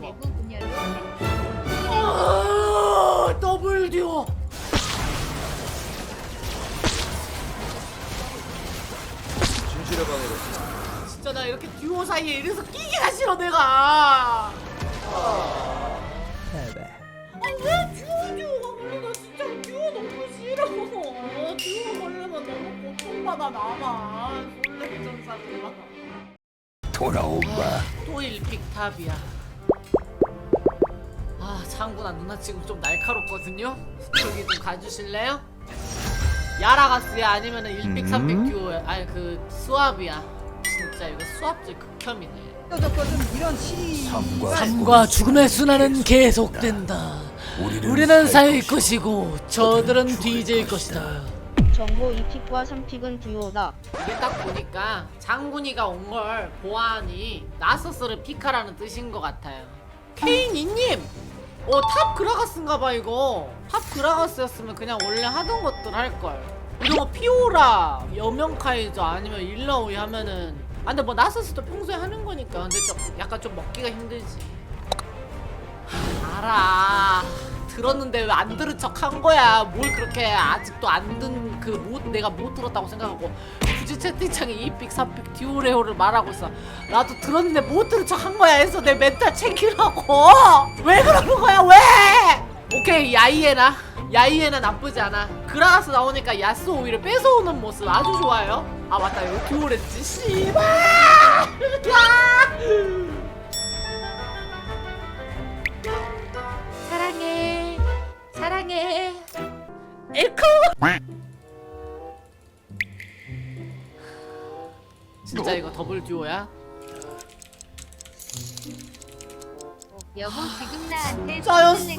내부 분열로 아, 더블 듀오. 진실의 방해로. 진짜 나 이렇게 듀오 사이에 이래서 끼기가 싫어 내가. 아왜 듀오 듀오가 걸려 나 진짜 듀오 너무 싫어. 듀오 걸리면 너무 고통받아 나만. 솔레전사구나 돌아오마 또 1픽 탑이야 아 장군아 누나 지금 좀 날카롭거든요 저기 좀 가주실래요? 야라가스야 아니면은 1픽 3픽 듀오야 아니 그 수압이야 진짜 이거 수압질 극혐이네 삶과 삶과 죽음의 순환은 계속된다 우리는, 우리는 살살 것이고 저들은 뒤질 것이다 정보 2픽과 3픽은 듀오다. 이게 딱 보니까 장군이가 온 걸 보아하니 나서스를 피카라는 뜻인 것 같아요. 케인 이님! 어, 탑 그라가스인가봐, 이거. 탑 그라가스였으면 그냥 원래 하던 것들 할걸. 이런 거 피오라, 여명카이저 아니면 일라오이 하면은. 아, 근데 뭐 나서스도 평소에 하는 거니까. 근데 좀 약간 좀 먹기가 힘들지. 하, 알아. 들었는데 왜 안 들은 척 한 거야? 뭘 그렇게 아직도 안 든 그 못 내가 못 들었다고 생각하고 굳이 채팅창에 이픽 삼픽 듀오레오를 말하고 있어. 나도 들었는데 못 들은 척 한 거야 해서 내 멘탈 챙기라고. 왜 그러는 거야? 왜? 오케이 야이에나 야이에나 나쁘지 않아. 그라가스 나오니까 야스 오히려 뺏어오는 모습 아주 좋아요. 아 맞다 이거 듀오랬지. 씨발. 야! 사랑해 사랑해 에코 진짜 이거 더블 듀오야? 여보 지금 나한테 짜였어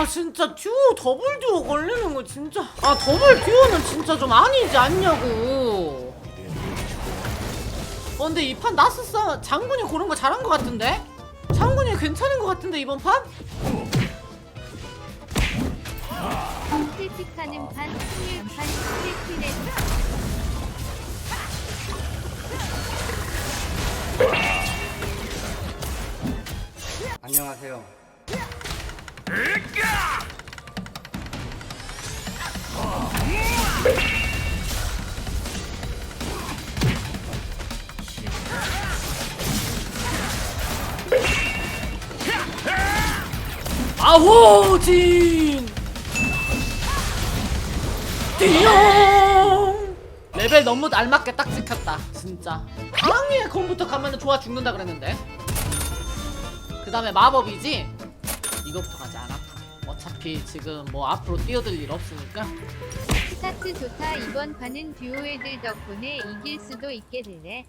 아 진짜 듀오 더블 듀오 걸리는 거 진짜 아 더블 듀오는 진짜 좀 아니지 않냐고 어 근데 이 판 나스 싸 장군이 고른 거 잘한 거 같은데? 장군이 괜찮은 거 같은데 이번 판? 판 띠용 레벨 너무 알맞게 딱 찍혔다 진짜. 강의의 컴부터 가면 좋아 죽는다 그랬는데. 그 다음에 마법이지? 이거부터 가지 않아. 어차피 지금 뭐 앞으로 뛰어들 일 없으니까. 스타트 좋다. 이번 판은 듀오 애들 덕분에 이길 수도 있게 되네.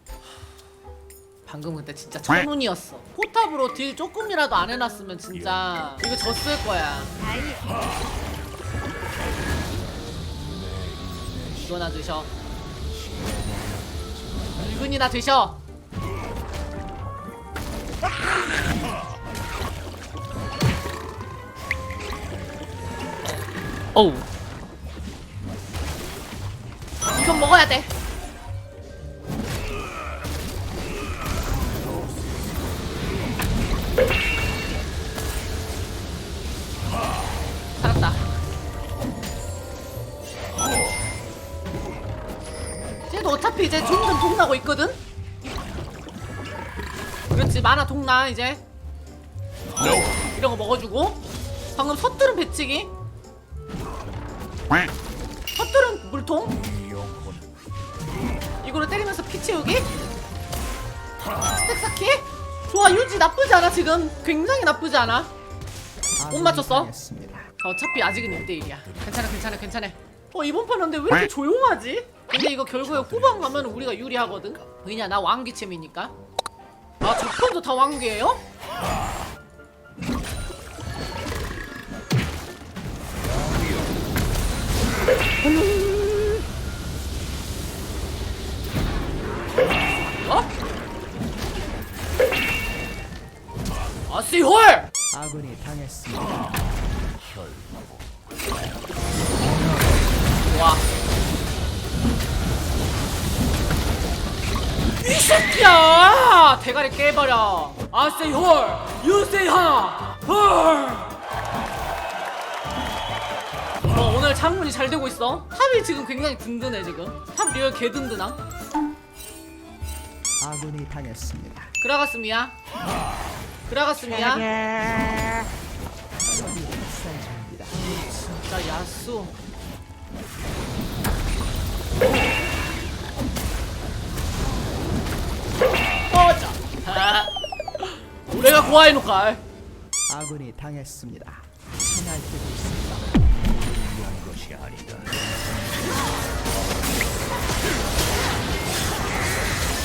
방금 그때 진짜 천운이었어. 포탑으로 딜 조금이라도 안 해놨으면 진짜 이거 졌을 거야. 아이 이거나 드셔. 늙은이나 드셔. 어우. 이건 먹어야 돼 쟤도 어차피 이제 점점 동나고 있거든? 그렇지 만화 동나 이제. 이런 거 먹어주고. 방금 섣들은 배치기. 섣들은 물통? 이거를 때리면서 피 채우기? 스택 쌓기 좋아 유지 나쁘지 않아 지금. 굉장히 나쁘지 않아. 못 맞췄어. 어차피 아직은 1대1이야. 괜찮아 괜찮아 괜찮아. 어 이번 판 근데 왜 이렇게 조용하지? 근데 이거 결국에 후반 가면 우리가 유리하거든? 왜냐 나 왕기챔이니까 아 적편도 다 왕기예요? 어? 아씨 헐! 아군이 당했습니다. 새끼야! 대가리 깨버려. I say 헐. You say 하. 헐. 어, 오늘 창문이 잘 되고 있어. 탑이 지금 굉장히 든든해 지금. 탑 리얼 개 든든함. 아군이 당했습니다. 그라가스미야. 그라가스미야. 진짜 야수. 꺼져. 아, 고아해놓을까? 아군이 당했습니다. 신할 때도 있습니다. 것이 아니다.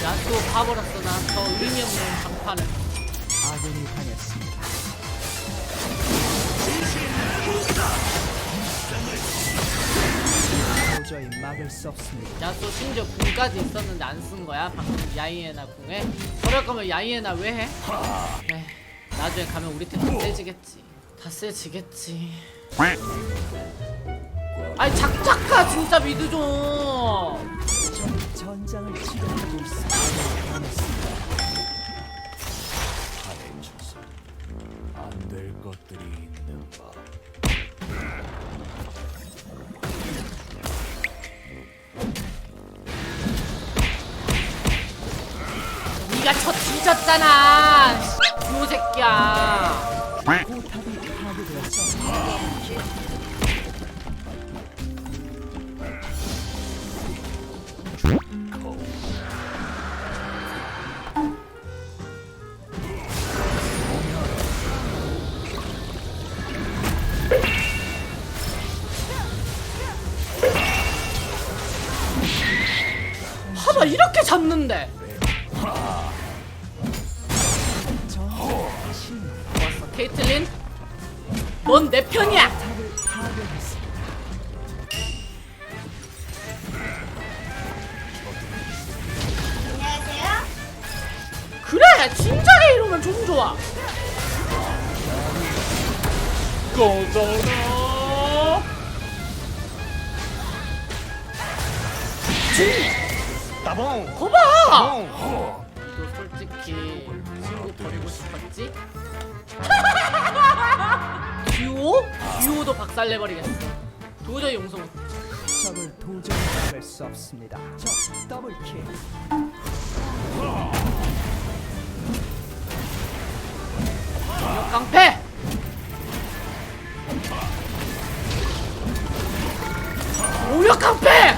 야수 봐버렸어 나저 의미 없는 장판을. 아군이 당했습니다. 도저히 막을 수 없습니다. 야수 심지어 궁까지 있었는데 안 쓴 거야 방금 야이에나 궁에. 저럴 거면 야이에나 왜 해? 그래 나중에 가면 우리 팀 다 세지겠지. 다 세지겠지. 아니 작작가 진짜 미드 좀. 전장을 치료하고 있습니다. 안 될 것들이 있는 법. 네가 저 뒤졌잖아. 요 새끼야. 봐봐 이렇게 잡는데. 좀 좋아. 꺼져라. 따봉. 거봐. 따봉. 너 솔직히 친구 버리고 싶었지? 듀오? 듀오도 박살내버리겠어. 도저히 용서 못해. 적을 도저히 막을 수 없습니다. 적 더블킬. 역 깡패! 오역 깡패!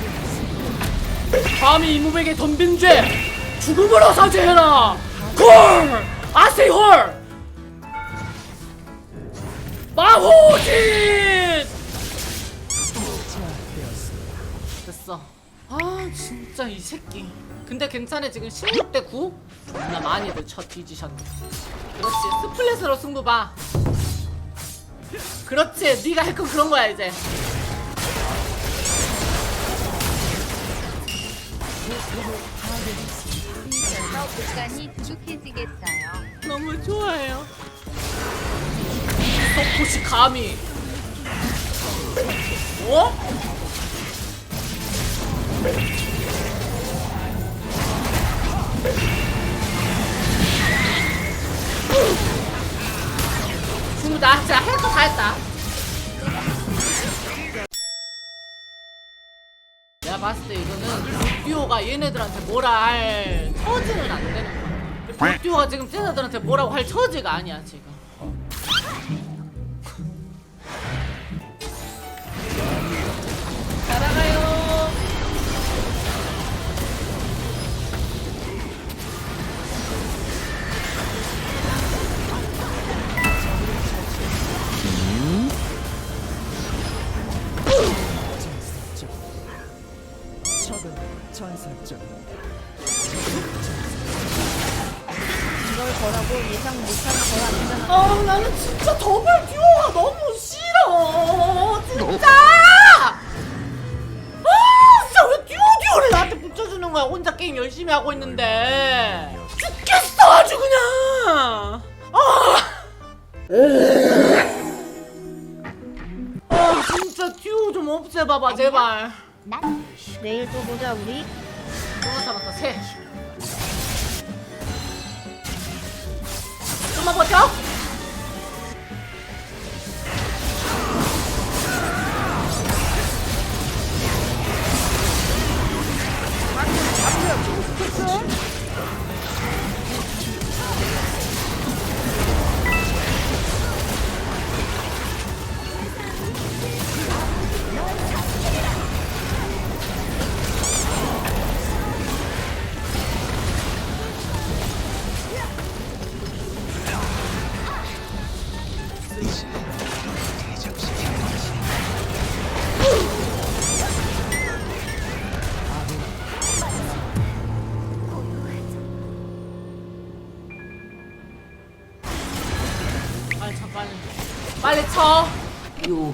감히 이무백에 덤빈 죄 죽음으로 사죄해라! 콜! 아세이 홀! 마호진! 됐어. 아 진짜 이 새끼. 근데 괜찮아 지금 16대 9? 존나 많이들 쳐 뒤지셨네. 그렇지 스플릿으로 승부 봐. 그렇지 네가 할 건 그런 거야 이제. 두둑해지겠어요. 너무 좋아해요. 덕후시 감히. 어? 죽다 진짜 할 거 다 했다. 내가 봤을 때 이거는 듀오가 얘네들한테 뭐라 할 처지는 안 되는 거야. 듀오가 지금 쟤네들한테 뭐라고 할 처지가 아니야 지금. 없애봐봐 제발. 내일 또 보자 우리. 또 잡았다 새. 좀만 버텨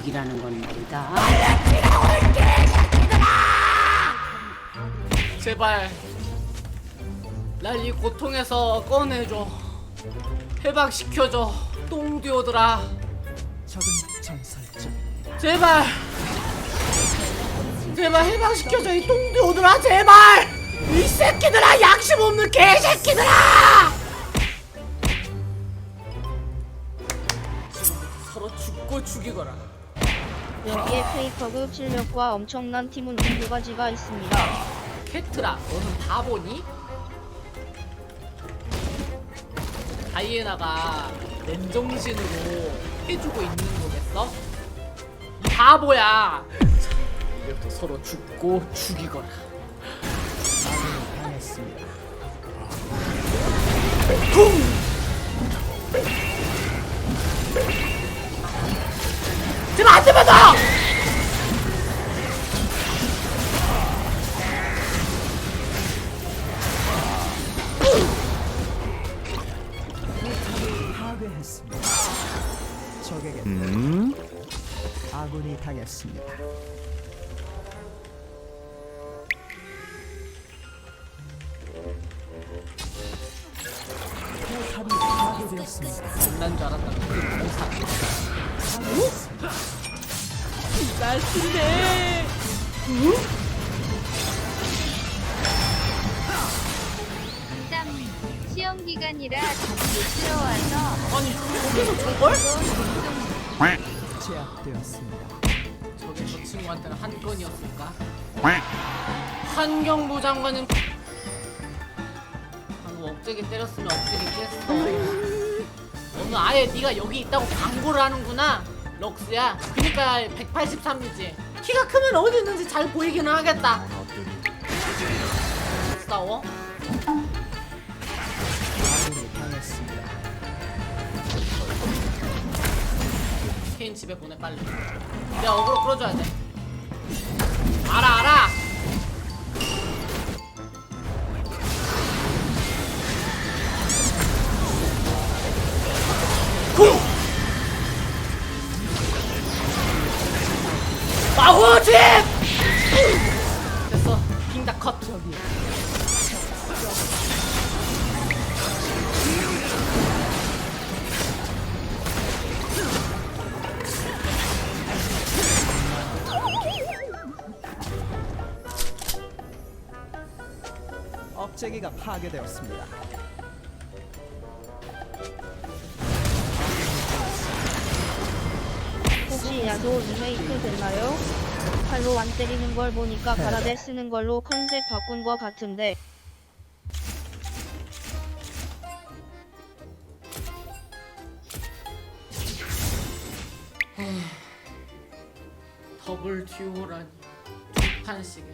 욕이라는 건 말이다. 제발 날 이 고통에서 꺼내줘. 해방시켜줘 똥디오들아. 적은 전설적. 제발 제발 해방시켜줘 이 똥디오들아. 제발 이 새끼들아 양심 없는 개새끼들아. 서로 죽고 죽이거라 여기에 페이커급 실력과 엄청난 팀은 두 가지가 있습니다. 캐트라 너는 바보니? 다이애나가 맨정신으로 해주고 있는 거겠어? 이 바보야 이렇게 서로 죽고 죽이거라 아군이 당했습니다. 지금 안! 파괴했습니다. 적에게 아군이 당했습니다. 기간이라 자꾸 들어와서 아니 거기서 저걸? 제압되었습니다. 저게 저 친구한테는 한 건이었을까? 한경부 장관은 방금 억제기 때렸으면 억제기 깼어 너는 아예 네가 여기 있다고 광고를 하는구나 럭스야 그니까 183이지 키가 크면 어디 있는지 잘 보이기는 하겠다 싸워? 케인 집에 보내 빨리. 내가 어그로 끌어줘야 돼. 알아 알아! 후! 억제기가 파괴되었습니다. 혹시 야도 리메이크 됐나요? 칼로 안 때리는 걸 보니까 가라데 쓰는 걸로 컨셉 바꾼 것 같은데. 더블 듀오라니. 두 판씩에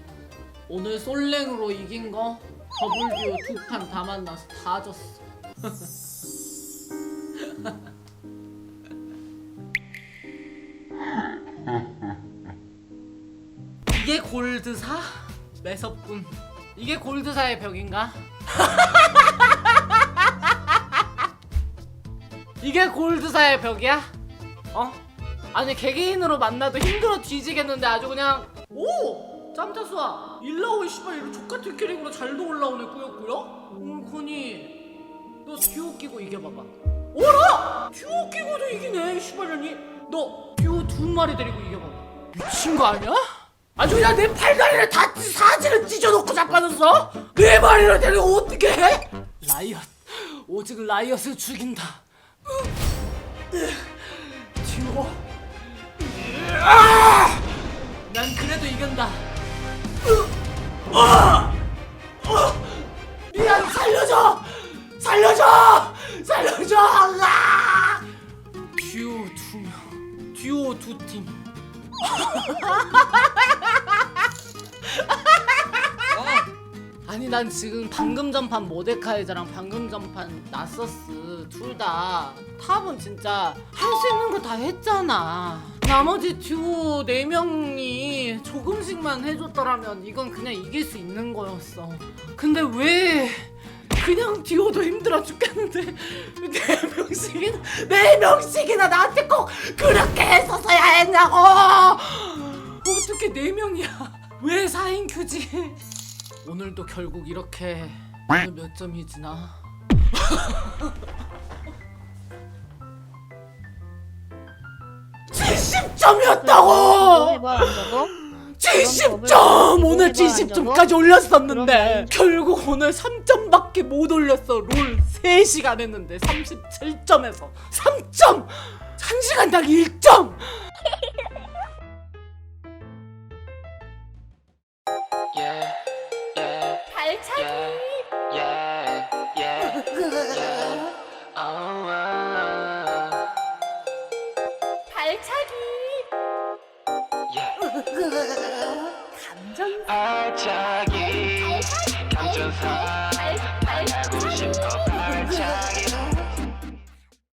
오늘 솔랭으로 이긴 거 더블 듀오 두 판 다 만나서 다 졌어 이게 골드사? 매섭군 이게 골드사의 벽인가? 이게 골드사의 벽이야? 어? 아니 개개인으로 만나도 힘들어 뒤지겠는데 아주 그냥 오! 짬타수아 일라오이 씨발 이런 족같은 캐릭으로 잘도 올라오네 꾸역꾸역? 응 코니 너 듀오 끼고 이겨봐봐 어라? 듀오 끼고도 이기네 슈발년이 너 듀오 두 마리 데리고 이겨봐 미친 거 아니야? 아주 그냥 내 팔다리를 다 사지를 찢어놓고 자빠졌어? 네 마리를 데리고 어떻게 해? 라이엇 오직 라이엇을 죽인다 듀오 아! 난 그래도 이긴다 아! 아! 미안 살려줘 살려줘 살려줘 아! 듀오 두 명 듀오 두 팀 아니 난 지금 방금 전판 모데카이저랑 방금 전판 나서스 둘 다 탑은 진짜 할 수 있는 거 다 했잖아 나머지 듀오 4명이 조금씩만 해줬더라면 이건 그냥 이길 수 있는 거였어. 근데 왜 그냥 듀오도 힘들어 죽겠는데? 네 명씩이나 네 명씩이나 나한테 꼭 그렇게 했었어야 했냐고! 어떻게 네 명이야? 왜 4인 큐지 오늘도 결국 이렇게 오늘 몇 점이 지 나? 70점이었다고! 해봐 안 적어? 70점! 오늘 그럼 그거 70점까지 올렸었는데 결국 오늘 3점밖에 못 올렸어 롤 3시간 했는데 37점에서 3점! 1시간당 1점!